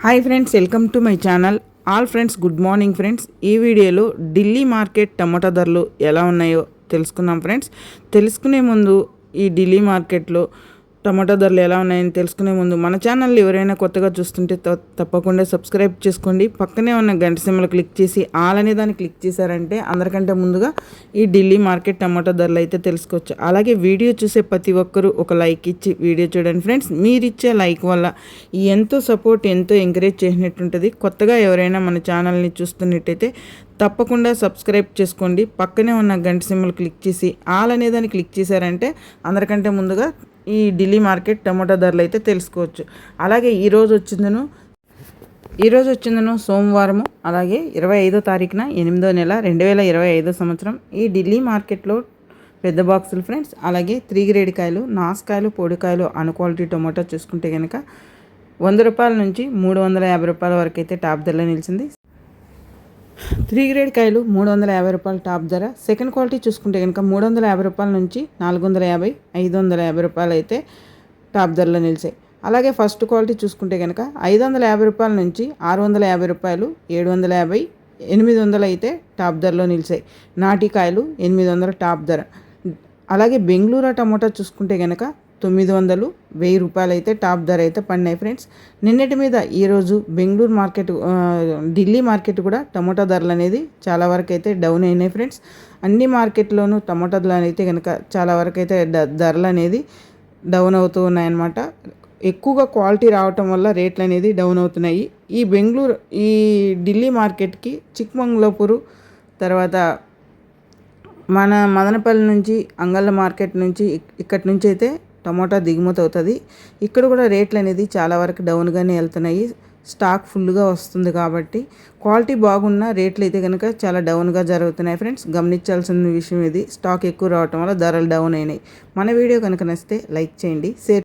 Hi friends welcome to my channel all friends good morning friends ఈ వీడియోలో Delhi market టమాటా ధరలు ఎలా ఉన్నాయో తెలుసుకుందాం ఫ్రెండ్స్ తెలుసుకునే ముందు ఈ ఢిల్లీ మార్కెట్లో టమాటా ధరలు ఎలా ఉన్నాయని తెలుసుకునే ముందు మన ఛానల్ ఎవరైనా కొత్తగా చూస్తుంటే త- తప్పకుండా సబ్స్క్రైబ్ చేసుకోండి. పక్కనే ఉన్న గంట సిమ్మలు క్లిక్ చేసి ఆల్ అనే దాన్ని క్లిక్ చేశారంటే అందరికంటే ముందుగా ఈ ఢిల్లీ మార్కెట్ టమాటా ధరలు అయితే తెలుసుకోవచ్చు. అలాగే వీడియో చూసే ప్రతి ఒక్కరూ ఒక లైక్ ఇచ్చి వీడియో చూడండి. ఫ్రెండ్స్ మీరు ఇచ్చే లైక్ వల్ల ఎంతో సపోర్ట్ ఎంతో ఎంకరేజ్ చేసినట్టుంటుంది కొత్తగా ఎవరైనా మన ఛానల్ని చూస్తున్నట్టయితే తప్పకుండా సబ్స్క్రైబ్ చేసుకోండి. పక్కనే ఉన్న గంట సిమ్మలు క్లిక్ చేసి ఆల్ అనేదాన్ని క్లిక్ చేశారంటే అందరికంటే ముందుగా ఈ ఢిల్లీ మార్కెట్ టమాటా ధరలు అయితే తెలుసుకోవచ్చు. అలాగే ఈరోజు వచ్చిందను ఈరోజు వచ్చిందను సోమవారము అలాగే ఇరవై ఐదో తారీఖున ఎనిమిదో నెల రెండు వేల ఇరవై ఐదో సంవత్సరం ఈ ఢిల్లీ మార్కెట్లో పెద్ద బాక్సులు ఫ్రెండ్స్. అలాగే త్రీ గ్రేడ్ కాయలు నాసుకాయలు పొడికాయలు అన్ క్వాలిటీ టొమాటో చూసుకుంటే కనుక వంద రూపాయల నుంచి మూడు వందల యాభై రూపాయల వరకు అయితే టాప్ ధరలో నిలిచింది. త్రీ గ్రేడ్ కాయలు మూడు వందల యాభై రూపాయలు టాప్ ధర. సెకండ్ క్వాలిటీ చూసుకుంటే కనుక మూడు వందల యాభై రూపాయల నుంచి నాలుగు వందల యాభై ఐదు వందల యాభై రూపాయలు అయితే టాప్ ధరలో నిలిచాయి. అలాగే ఫస్ట్ క్వాలిటీ చూసుకుంటే కనుక ఐదు వందల యాభై రూపాయల నుంచి ఆరు వందల యాభై రూపాయలు ఏడు వందల యాభై ఎనిమిది వందలు అయితే టాప్ ధరలో నిలిచాయి. నాటి కాయలు ఎనిమిది వందల టాప్ ధర. అలాగే బెంగళూరు టమోటా చూసుకుంటే కనుక తొమ్మిది వందలు వెయ్యి రూపాయలు అయితే టాప్ ధర అయితే పడినాయి ఫ్రెండ్స్. నిన్నటి మీద ఈరోజు బెంగళూరు మార్కెట్ ఢిల్లీ మార్కెట్ కూడా టమోటా ధరలు అనేది చాలా వరకు అయితే డౌన్ అయినాయి ఫ్రెండ్స్. అన్ని మార్కెట్లోనూ టమోటా ధరలు అయితే కనుక చాలా వరకు అయితే ధరలు అనేది డౌన్ అవుతూ ఉన్నాయన్నమాట. ఎక్కువగా క్వాలిటీ రావటం వల్ల రేట్లు అనేది డౌన్ అవుతున్నాయి. ఈ బెంగళూరు ఈ ఢిల్లీ మార్కెట్కి చిక్మంగళపూరు తర్వాత మన మదనపల్లి నుంచి అంగళ్ళ మార్కెట్ నుంచి ఇక్కడి నుంచి అయితే టమోటా దిగుమతి అవుతుంది. ఇక్కడ కూడా రేట్లు అనేది చాలా వరకు డౌన్గానే వెళ్తున్నాయి. స్టాక్ ఫుల్గా వస్తుంది కాబట్టి క్వాలిటీ బాగున్న రేట్లు అయితే కనుక చాలా డౌన్గా జరుగుతున్నాయి ఫ్రెండ్స్. గమనించాల్సిన విషయం ఇది. స్టాక్ ఎక్కువ రావటం వల్ల ధరలు డౌన్ అయినాయి. మన వీడియో కనుక నచ్చితే లైక్ చేయండి షేర్